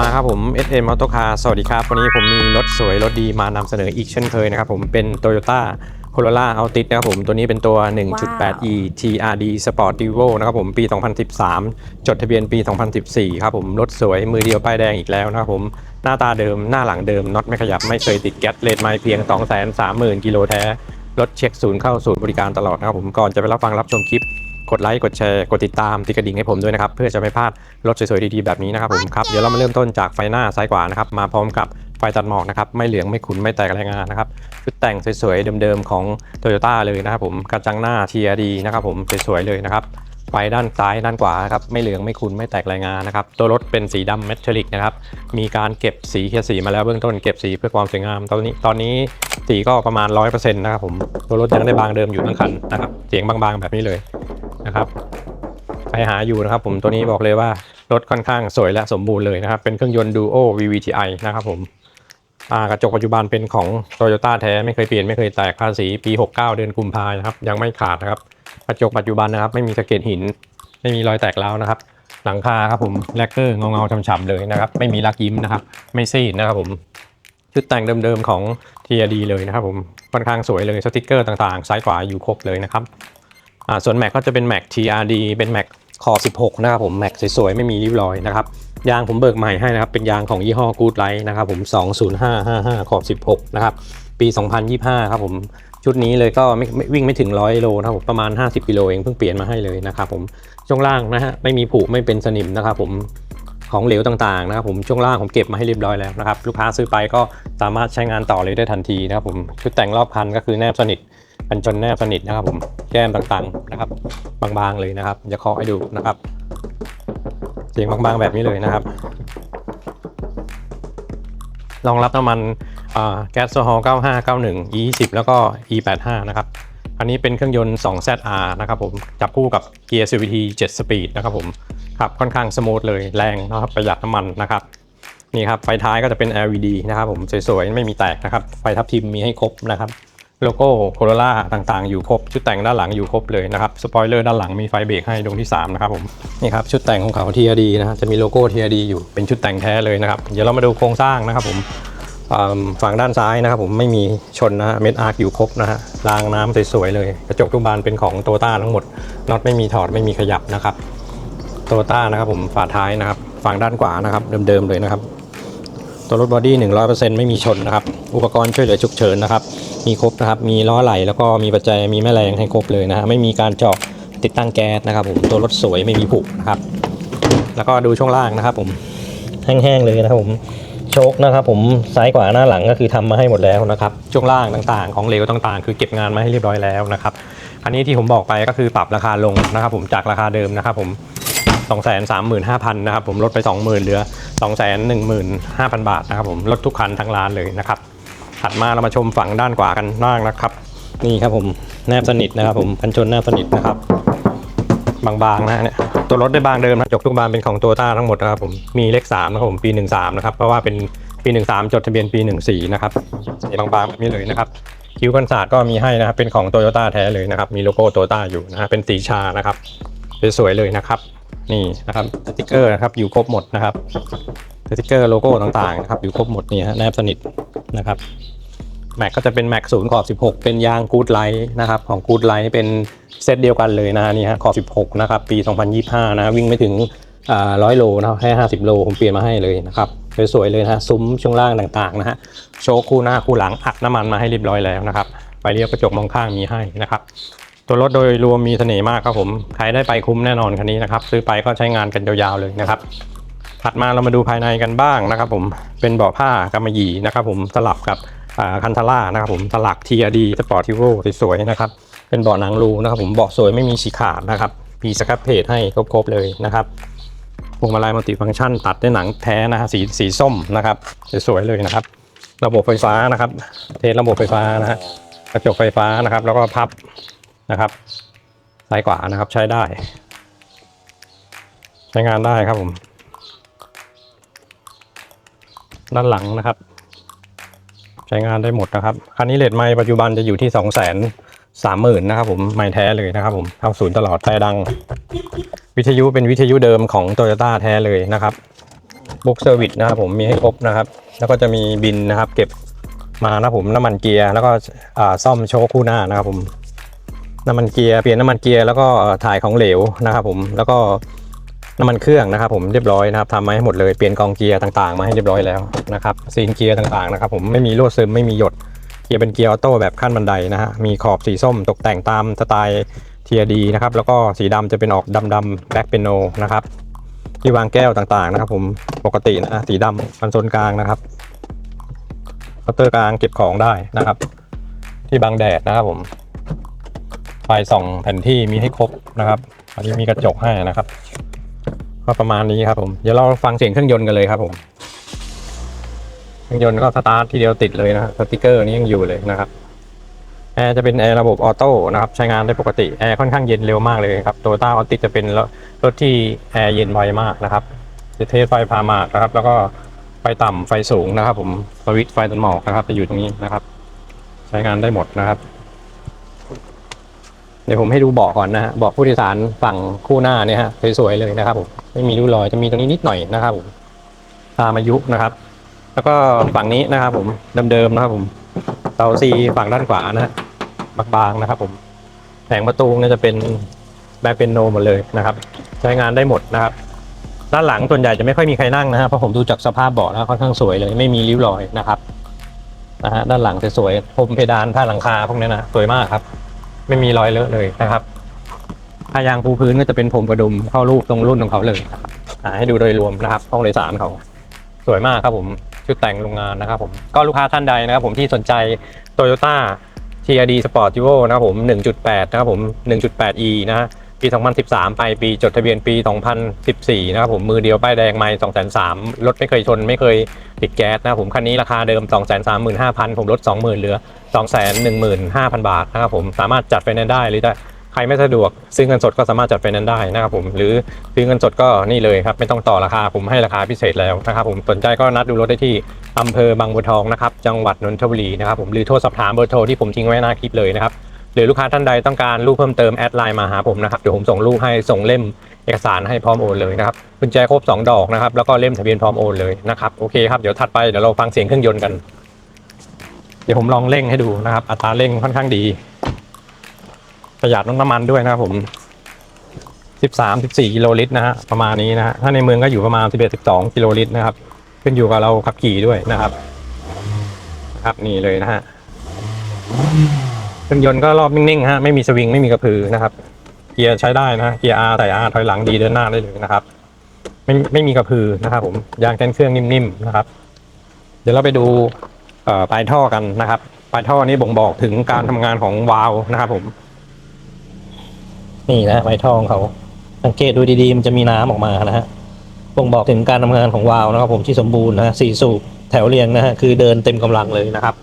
มาครับผม SM Auto Car สวัสดีครับ วันนี้ผมมีรถสวยรถดีมานำเสนออีกเช่นเคยนะครับผมเป็น Toyota Corolla Altis นะครับผม ตัวนี้เป็นตัว 1.8e TRD Sport Evo นะครับผม ปี 2013 จดทะเบียนปี 2014 ครับผม รถสวยมือเดียวป้ายแดงอีกแล้วนะครับผม หน้าตาเดิมหน้าหลังเดิมน็อตไม่ขยับไม่เคยติดแก๊สเลนไม้เพียง 230,000 กิโลแท้ รถเช็คศูนย์เข้าศูนย์บริการตลอดนะครับผมก่อนจะไปรับฟังรับชมคลิป กดไลค์กดแชร์กดติดตามติดกระดิ่งให้ผมด้วยนะครับ เพื่อจะไม่พลาดรถสวยๆดีๆแบบนี้นะครับผมครับเดี๋ยวเรามาเริ่มต้นจากไฟหน้าซ้ายขวานะครับมาพร้อมกับไฟตัดหมอกนะครับไม่เหลืองไม่ขุนไม่แตกแรงงานนะครับชุดแต่งสวยๆเดิมๆของ Toyota เลยนะครับผมกระจังหน้า TRD นะครับผมสวยๆเลยนะครับไฟด้านซ้ายด้านขวาครับไม่เหลืองไม่ขุนไม่แตกแรงงานนะครับตัวรถเป็นสีดำเมทัลลิกนะครับมีการเก็บสีเคลียร์สีมาแล้วเบื้องต้นเก็บสีเพื่อความสวยงาม ตอนนี้ตอนนี้สีก็ประมาณ 100%นะครับผมตัวรถยังได้บางเดิมอยู่ทั้งคันนะครับเสียงบางๆแบบนี้เลย นะครับใครหาอยู่นะครับผมตัวนี้บอกเลยว่ารถค่อนข้างสวยและสมบูรณ์เลยนะครับ เป็นเครื่องยนต์ Duo VVTi นะครับผมกระจกปัจจุบันเป็นของ Toyota แท้ไม่เคยเปลี่ยนไม่เคยแตกภาษีปี 69 เดือนกุมภานะครับยังไม่ขาดนะครับกระจกปัจจุบันนะครับ ไม่มีสะเก็ดหิน ไม่มีรอยแตกร้าวนะครับ หลังคาครับผมแลกเกอร์เงาๆฉ่ำๆเลยนะครับ ไม่มีลักยิ้มนะครับ ไม่ซีดนะครับผมชุดแต่งเดิมๆของ TRD เลยนะครับผมค่อนข้างสวยเลยสติกเกอร์ต่างๆ ซ้ายขวาอยู่ครบเลยนะครับ อ่าส่วนแม็กก็จะเป็นแม็ก TRD เป็นแม็กคอ16 นะครับผมแม็กสวยๆ ไม่มีริ้วรอยนะครับ ยางผมเบิกใหม่ให้นะครับ เป็นยางของยี่ห้อ Good Light นะครับผม 20555 ขอบ 16 นะครับ ปี 2025 ครับผม ชุดนี้เลยก็ไม่ไม่วิ่งไม่ถึง 100 โลนะครับผมประมาณ 50กิโลเองเพิ่งเปลี่ยนมาให้เลยนะครับผม ช่วงล่างนะฮะ ไม่มีผุไม่เป็นสนิมนะครับผมของเหลวต่างๆนะครับผมช่วงล่างผมเก็บมาให้เรียบร้อยแล้วนะครับ ลูกค้าซื้อไปก็สามารถใช้งานต่อเลยได้ทันทีนะครับผมชุดแต่งรอบคันก็คือแนบสนิท กันชนแนบสนิทนะครับผมแก้มต่างๆนะครับ บางๆเลยนะครับจะเคาะให้ดูนะครับ เสียงบางๆแบบนี้เลยนะครับรองรับน้ำมันแก๊สโซฮอล์9591 E20 แล้วก็ E85 นะครับ อันนี้เป็นเครื่องยนต์ 2ZR นะครับผมจับคู่กับเกียร์ CVT 7 Speed นะครับผมขับค่อนข้างสมูทเลยแรงนะครับประหยัดน้ำมันนะครับนี่ครับไฟท้ายก็จะเป็น LED นะครับผมสวยๆ ไม่มีแตกนะครับ ไฟทับทิมมีให้ครบนะครับ โลโก้โคโรล่าต่างๆ อยู่ครบ ชุดแต่งด้านหลังอยู่ครบเลยนะครับสปอยเลอร์ด้านหลังมีไฟเบรกให้ดวงที่ 3 นะครับผมนี่ครับชุดแต่งของเขา TRD นะฮะจะมีโลโก้ TRD อยู่เป็นชุดแต่งแท้เลยนะครับ เดี๋ยวเรามาดูโครงสร้างนะครับผมฝั่งด้านซ้ายนะครับผมไม่มีชนนะฮะเม็ดอาร์คอยู่ครบนะฮะรางน้ำสวยๆเลย กระจกทุกบานเป็นของโตต้าทั้งหมดน็อตไม่มีถอดไม่มีขยับนะครับโตต้านะครับผมฝาท้ายนะครับฝั่งด้านขวานะครับเดิมๆเลยนะครับ ตัวรถบอดี้100%ไม่มีชนนะครับ อุปกรณ์ช่วยเหลือฉุกเฉินนะครับ มีครบนะครับ มีล้อไหลแล้วก็มีปัจจัย มีแม่แรงให้ครบเลยนะฮะ ไม่มีการเจาะติดตั้งแก๊สนะครับผม ตัวรถสวยไม่มีผุนะครับ แล้วก็ดูช่วงล่างนะครับ ผม แห้งๆเลยนะครับผม โชคนะครับ ผมซ้ายขวาหน้าหลังก็คือทำมาให้หมดแล้วนะครับ ช่วงล่างต่างๆ ของเลวต่างๆ คือเก็บงานมาให้เรียบร้อยแล้วนะครับ อันนี้ที่ผมบอกไปก็คือปรับราคาลงนะครับ ผมจากราคาเดิมนะครับ ผม 235,000นะครับผมลดไป 20,000เหลือ 215,000 บาทนะครับผมลดทุกคันทั้งร้านเลยนะครับถัดมาเรามาชมฝั่งด้านขวากันบ้างนะครับ นี่ครับผมแนบสนิทนะครับ ผมกันชนแนบสนิทนะครับ บางๆนะฮะเนี่ยตัวรถได้บางเดิมนะจกทุกบานเป็นของโตต้าทั้งหมดนะครับผมมีเลข3นะครับผมปี13นะครับเพราะว่าเป็นปี13จดทะเบียนปี14นะครับสีบางๆแบบนี้เลยนะครับคิ้วกันศาสตร์ก็มีให้นะครับเป็นของโตโยต้าแท้เลยนะครับ มีโลโก้โตโยต้าอยู่นะฮะเป็นสีชานะครับสวยๆเลยนะครับ นี่นะครับสติกเกอร์นะครับอยู่ครบหมดนะครับสติกเกอร์โลโก้ต่างๆนะครับอยู่ครบหมดนี่ฮะแนบสนิทนะครับแม็กก็จะเป็นแม็กศูนย์ขอบ 16 เป็นยางกูดไลท์นะครับของกูดไลท์เป็นเซตเดียวกันเลยนะนี่ฮะขอบ 16 นะครับ ปี 2025 นะวิ่งไม่ถึงร้อยโลนะแค่50 โล ผมเปลี่ยนมาให้เลยนะครับสวยๆเลยนะฮะซุ้มช่วงล่างต่างๆนะฮะโชว์คู่หน้าคู่หลังอัดน้ำมันมาให้เรียบร้อยแล้วนะครับไฟเลี้ยวกระจกมองข้างมีให้นะครับ ตัวรถโดยรวมมีเสน่ห์มากครับผมใครได้ไปคุ้มแน่นอนคันนี้นะครับ ซื้อไปก็ใช้งานกันยาวๆเลยนะครับ ถัดมาเรามาดูภายในกันบ้างนะครับ ผมเป็นเบาะผ้ากำมะหยี่นะครับ ผมสลับกับคันทาร่านะครับผมสลัก TRD สปอร์ติโรสวยๆนะครับเป็นเบาะหนังรูนะครับ ผมเบาะสวยไม่มีฉีกขาดนะครับมีสครับเพจให้ครบๆเลยนะครับพวงมาลัยมัลติฟังก์ชันตัดด้วยหนังแท้นะฮะสีสีส้มนะครับสวยๆเลยนะครับ ระบบไฟฟ้านะครับ เทสระบบไฟฟ้านะฮะกระจกไฟฟ้านะครับ แล้วก็พับ นะครับซ้ายขวานะครับใช้ได้ ใช้งานได้ครับผม ด้านหลังนะครับ ใช้งานได้หมดนะครับ คันนี้เลทไม้ปัจจุบันจะอยู่ที่2 3 0 0 0 0นนะครับผมไม่แท้เลยนะครับผมเข้าศูนย์ตลอดแต่ดัง วิทยุเป็นวิทยุเดิมของ Toyota แท้เลยนะครับบุ๊กเซอร์วิสนะครับผมมีให้ครบนะครับ แล้วก็จะมีบินนะครับ เก็บมานะผมน้ำมันเกียร์แล้วก็ซ่อมโชคคู่หน้านะครับผม น้ำมันเกียร์เปลี่ยนน้ำมันเกียร์แล้วก็ถ่ายของเหลวนะครับผมแล้วก็น้ำมันเครื่องนะครับผมเรียบร้อยนะครับทำมาให้หมดเลยเปลี่ยนกองเกียร์ต่างๆ มาให้เรียบร้อยแล้วนะครับซีนเกียร์ต่างๆนะครับผมไม่มีรั่วซึมไม่มีหยดเกียร์เป็นเกียร์ออโต้แบบขั้นบันไดนะฮะมีขอบสีส้มตกแต่งตามสไตล์เทียดีนะครับแล้วก็สีดำจะเป็นออกดำๆแบ็คเปนโนนะครับที่วางแก้วต่างๆนะครับผมปกตินะสีดำคอนโซลกลางนะครับเคาน์เตอร์กลางเก็บของได้นะครับ ที่บังแดดนะครับผม ไฟส่องแผ่นที่มีให้ครบนะครับอันนี้มีกระจกให้นะครับ ก็ประมาณนี้ครับผมเดี๋ยวเราฟังเสียงเครื่องยนต์กันเลยครับผมเครื่องยนต์ก็สตาร์ททีเดียวติดเลยนะสติกเกอร์นี้ยังอยู่เลยนะครับแอร์จะเป็นแอร์ระบบออโต้นะครับใช้งานได้ปกติแอร์ค่อนข้างเย็นเร็วมากเลยครับโตโยต้าออติจะเป็นรถที่แอร์เย็นไวมากนะครับจะเทสไฟพามากนะครับ แล้วก็ไฟต่ำไฟสูงนะครับ ผมสวิตช์ไฟตันหมอกนะครับจะอยู่ตรงนี้นะครับ ใช้งานได้หมดนะครับ เดี๋ยวผมให้ดูเบาะก่อนนะฮะเบาะผู้โดยสารฝั่งคู่หน้าเนี่ยฮะสวยๆเลยนะครับผมไม่มีริ้วรอยจะมีตรงนี้นิดหน่อยนะครับผมตามอายุนะครับ แล้วก็ฝั่งนี้นะครับผมเดิมๆนะครับผมเตาซีฝั่งด้านขวานะฮะบางๆนะครับผมแผงประตูเนี่ยจะเป็นแบคเป็นโนหมดเลยนะครับ ใช้งานได้หมดนะครับ ด้านหลังส่วนใหญ่จะไม่ค่อยมีใครนั่งนะฮะเพราะผมดูจากสภาพเบาะแล้วค่อนข้างสวยเลยไม่มีริ้วรอยนะครับนะฮะด้านหลังจะสวยพรมเพดานผ้าหลังคาพวกนี้นะสวยมากครับ ไม่มีรอยเลอะเลยนะครับถ้ายางปูพื้นก็จะเป็นผมกระดุมเข้ารูปตรงรุ่นของเขาเลยอ่าให้ดูโดยรวมนะครับห้องโดยสารเขาสวยมากครับผมชุดแต่งโรงงานนะครับผมก็ลูกค้าท่านใดนะครับผมที่สนใจ Toyota TRD Sport Duo นะครับผม 1.8 นะครับผม 1.8e นะฮะ ปี 2013 ไปปีจดทะเบียนปี 2014 นะครับผมมือเดียวป้ายแดงไม่203,000รถไม่เคยชนไม่เคยติดแก๊สนะครับผมคันนี้ราคาเดิม 235,000 ผมลด 20,000 เหลือ 215,000 บาทนะครับผมสามารถจัดไฟแนนซ์ได้หรือจะใครไม่สะดวกซื้อเงินสดก็สามารถจัดไฟแนนซ์ได้นะครับผมหรือซื้อเงินสดก็นี่เลยครับ ไม่ต้องต่อราคาผมให้ราคาพิเศษแล้วนะครับผมสนใจก็นัดดูรถได้ที่อำเภอบางบัวทองนะครับจังหวัดนนทบุรีนะครับผมหรือโทรสอบถามเบอร์โทรที่ผมทิ้งไว้หน้าคลิปเลยนะครับ หรือลูกค้าท่านใดต้องการรูปเพิ่มเติมแอดไลน์มาหาผมนะครับเดี๋ยวผมส่งรูปให้ส่งเล่มเอกสารให้พร้อมโอนเลยนะครับกุญแจครบสองดอกนะครับแล้วก็เล่มทะเบียนพร้อมโอนเลยนะครับโอเคครับเดี๋ยวถัดไปเดี๋ยวเราฟังเสียงเครื่องยนต์กัน เดี๋ยวผมลองเร่งให้ดูนะครับ อัตราเร่งค่อนข้างดี ประหยัดน้ำมันด้วยนะครับผม13 14กิโลลิตรนะฮะประมาณนี้นะฮะถ้าในเมืองก็อยู่ประมาณ 11 12กิโลลิตรนะครับ ขึ้นอยู่กับเราขับขี่ด้วยนะครับ ครับนี่เลยนะฮะ เครื่องยนต์ก็รอบนิ่งๆฮะไม่มีสวิงไม่มีกระพือนะครับ เกียร์ใช้ได้นะเกียร์ R ใส่ R ถอยหลังดีเดินหน้าได้เลยนะครับ ไม่ไม่มีกระพือนะครับ ผมยางแกนเครื่องนิ่มๆนะครับ เดี๋ยวเราไปดูปลายท่อกันนะครับปลายท่อนี้บ่งบอกถึงการทำงานของวาล์วนะครับผม นี่นะปลายท่อของเขาสังเกตดูดีๆมันจะมีน้ำออกมานะฮะบ่งบอกถึงการทำงานของวาล์วนะครับ ผมที่สมบูรณ์นะฮะสี่สูบแถวเรียงนะฮะคือเดินเต็มกำลังเลยนะครับ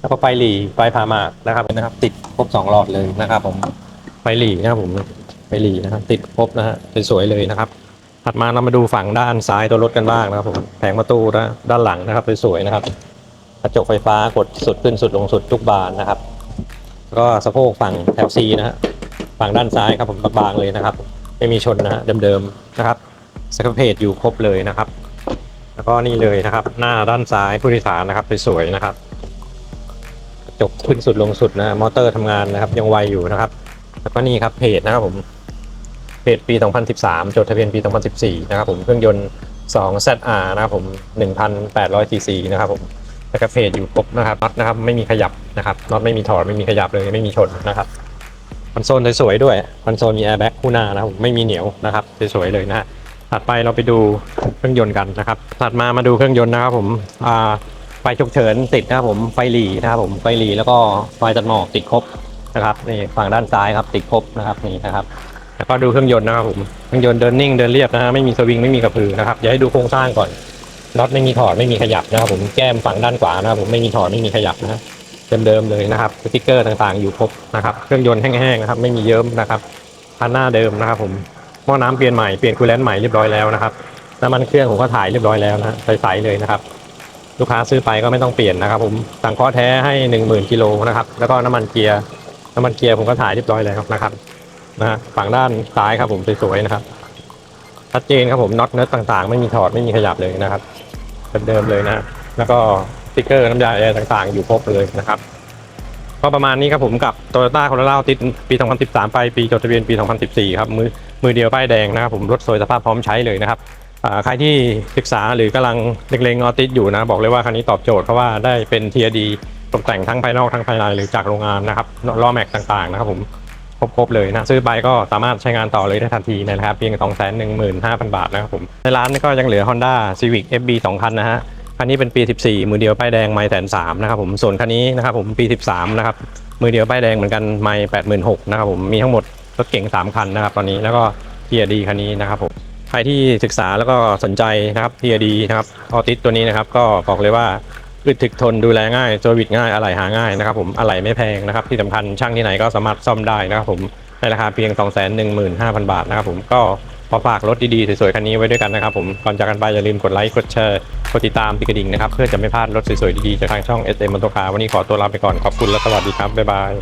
แล้วก็ไฟหลีไฟพามากนะครับนะครับ ติดครบสองหลอดเลยนะครับผมไฟหลีนะครับผมไฟหลีนะครับ ติดครบนะฮะสวยๆเลยนะครับ ถัดมาเรามาดูฝั่งด้านซ้ายตัวรถกันบ้างนะครับผมแผงประตูนะด้านหลังนะครับสวยๆนะครับกระจกไฟฟ้ากดสุดขึ้นสุดลงสุดทุกบานนะครับแล้วก็สะโพกฝั่งแถว C นะฮะฝั่งด้านซ้ายครับผมบางๆเลยนะครับ ไม่มีชนนะฮะเดิมๆนะครับสกเพจอยู่ครบเลยนะครับ แล้วก็นี่เลยนะครับ หน้าด้านซ้ายผู้โดยสารนะครับสวยๆนะครับ จกขึ้นสุดลงสุดนะมอเตอร์ทำงานนะครับยังไวอยู่นะครับ แล้วก็นี่ครับเพจนะครับผมเพจปี 2013 จดทะเบียนปี 2014 นะครับผมเครื่องยนต์ 2 ZR นะครับผม1,800 cc นะครับผมแล้วก็เพจอยู่ครบนะครับน็อตนะครับไม่มีขยับนะครับน็อตไม่มีถอดไม่มีขยับเลยไม่มีชนนะครับคอนโซลสวยๆด้วยคอนโซลมีแอร์แบ็กคู่หน้านะครับไม่มีเหนียวนะครับสวยๆเลยนะฮะถัดไปเราไปดูเครื่องยนต์กันนะครับ ถัดมามาดูเครื่องยนต์นะครับผมอ่า ไฟฉุกเฉินติดนะครับผมไฟหลีนะครับผมไฟหลีแล้วก็ไฟตัดหมอกติดครบนะครับนี่ฝั่งด้านซ้ายครับติดครบนะครับนี่นะครับแล้วก็ดูเครื่องยนต์นะครับผมเครื่องยนต์เดินนิ่งเดินเรียบนะฮะไม่มีสวิงไม่มีกระพือนะครับเดี๋ยวให้ดูโครงสร้างก่อนน็อตไม่มีถอดไม่มีขยับนะครับผมแก้มฝั่งด้านขวานะครับผมไม่มีถอดไม่มีขยับนะเดิมๆเลยนะครับสติ๊กเกอร์ต่างๆอยู่ครบนะครับเครื่องยนต์แห้งๆนะครับไม่มีเยิ้มนะครับคันหน้าเดิมนะครับผมหม้อน้ำเปลี่ยนใหม่เปลี่ยนคูลเลนต์ใหม่เรียบร้อยแล้วนะครับน้ำมันเครื่องผมก็ถ่ายเรียบร้อยแล้วนะใสๆเลยนะครับ ลูกค้าซื้อไปก็ไม่ต้องเปลี่ยนนะครับ ผมสั่งข้อแท้ให้หนึ่งหมื่นกิโลนะครับ แล้วก็น้ำมันเกียร์น้ำมันเกียร์ผมก็ถ่ายเรียบร้อยแล้วนะครับนะฮะฝั่งด้านซ้ายครับผมสวยๆนะครับชัดเจนครับผมน็อตเนื้อต่างๆ ไม่มีถอดไม่มีขยับเลยนะครับเดิมเลยนะแล้วก็สติ๊กเกอร์น้ำยาแอร์ต่างๆ อยู่ครบเลยนะครับก็ประมาณนี้ครับผมกับ Toyota Corolla Altis ปี 2013 ไปปีจดทะเบียนปี 2014 ครับมือมือเดียวป้ายแดงนะครับผมรถสวยสภาพพร้อมใช้เลยนะครับ ใครที่ศึกษาหรือกำลังเล็งๆออติสอยู่นะ บอกเลยว่าคันนี้ตอบโจทย์เพราะว่าได้เป็นเทียดีตกแต่งทั้งภายนอกทั้งภายในหรือจากโรงงานนะครับล้อแม็กต่างๆนะครับผมครบๆเลยนะซื้อไปก็สามารถใช้งานต่อเลยได้ทันทีนะครับเพียง215,000 บาทนะครับผมในร้านก็ยังเหลือ Honda Civic FB 2คันนะฮะคันนี้เป็นปี 14 มือเดียวป้ายแดงไม่แสนสามนะครับผมส่วนคันนี้นะครับผมปี 13 นะครับมือเดียวป้ายแดงเหมือนกันไม่แปดหมื่นหกนะครับผมมีทั้งหมดรถเก่ง 3 คันนะครับตอนนี้แล้วก็เทียดีคันนี้นะครับผม ใครที่ศึกษาแล้วก็สนใจนะครับเทียดีนะครับออติสตัวนี้นะครับ ก็บอกเลยว่าอึดถึกทนดูแลง่ายโจวิดง่ายอะไหล่หาง่ายนะครับ ผมอะไหล่ไม่แพงนะครับ ที่สำคัญช่างที่ไหนก็สามารถซ่อมได้นะครับ ผมในราคาเพียง 215,000 บาทนะครับ ผมก็ขอฝากรถดีๆ สวยๆ คันนี้ไว้ด้วยกันนะครับผม ก่อนจากกันไปอย่าลืมกดไลค์กดแชร์กดติดตามติกระดิ่งนะครับ เพื่อจะไม่พลาดรถสวยๆ ดีๆ จากทางช่อง SM m o t o Car วันนี้ขอตัวลาไปก่อนขอบคุณและสวัสดีครับ บ๊ายบาย